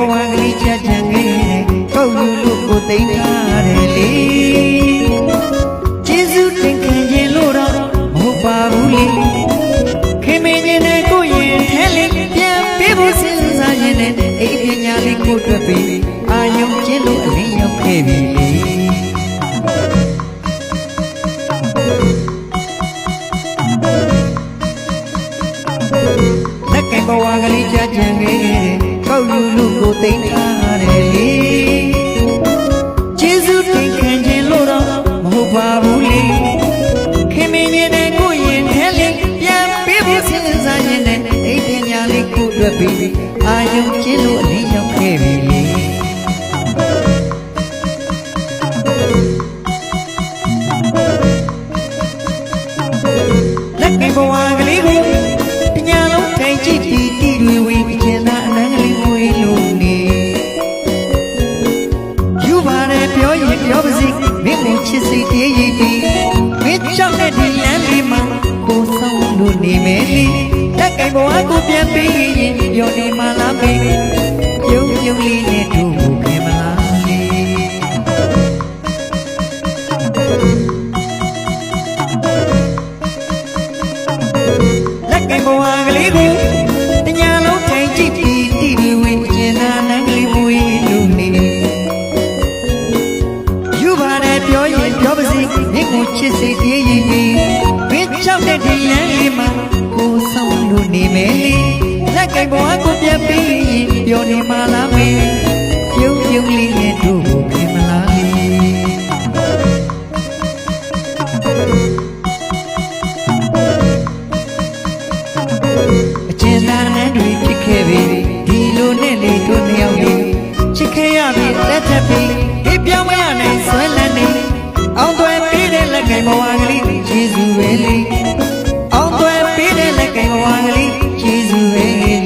ကိုဝါကလေးချက်ချင်ငယ်တဲ့ကောက်ယူလို့ကိုသိမ့်ရတယ်လေကျေးဇူးတင်ခင်ရင်လို့တော့မဟုတ်ပါဘူးလေခင်မင်းရင်နဲ့ကိုရင်ထဲလေးပြန်ပေးဖို့စဉ်းစားရင်နဲ့အိပ်ပညာလေးကိုတွေ့ပြီးအာယုံချင်းလို့အလင်းရောက်ခဲ့ပြီလေကောက်ယူလူ သိမ်းထားတယ်လေကျေးဇူးတင်ခံခြင်းလို့တော့မဟုတ်ပါဘူးလေခင်မင်းရဲ့ကိုရင်ထဲလေးပြန်ပေးဖို့စဉ်းစားရင်လည်းအိတ်တင်ညာလေးကိုတွေ့ပြီးအာယုံကျင်းလို့ နေမယ်လေလက်ကင်ဘဝကိုပြန်ပြီးရင်ပြောနေမှလားမေ စ်စိတ်တည်းရင်ပြီးမင်းချောက်တဲ့ဒီလမ်းလေးမှာကိုဆောင်လို့နေမယ်လေလက်ကင်ဘဝကိုပြန်ပြီးရင်ပြောနေမှလားမေပြုံးပြုံးလေးနဲ့တို့ကိုခင်မလားလေအကျဉ်းသားနဲ့တွေဖြစ်ခဲ့ပြီဒီလိုနဲ့လေတို့နှစ်ယောက်လေးချစ်ခဲ့ရပြီလက်ထပ်ပြီ လေးယေရှုပဲလေးအောင်သွဲပေးတဲ့လက်ကင်ဘဝကလေးယေရှုပဲလေး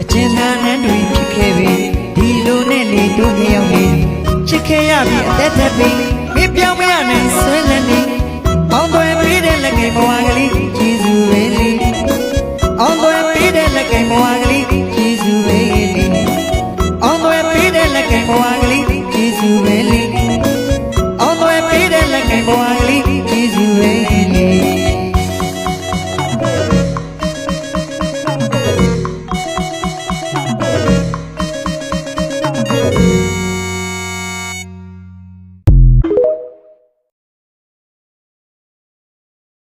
အကျဉ်းသားနန်းတွေဖြစ်ခဲ့ပြီဒီလိုနဲ့လေတို့မြောက်နေချစ်ခဲ့ရပြီအသက်သက်ပြီမပြောင်းမရနဲ့ဆွဲလန်းနေ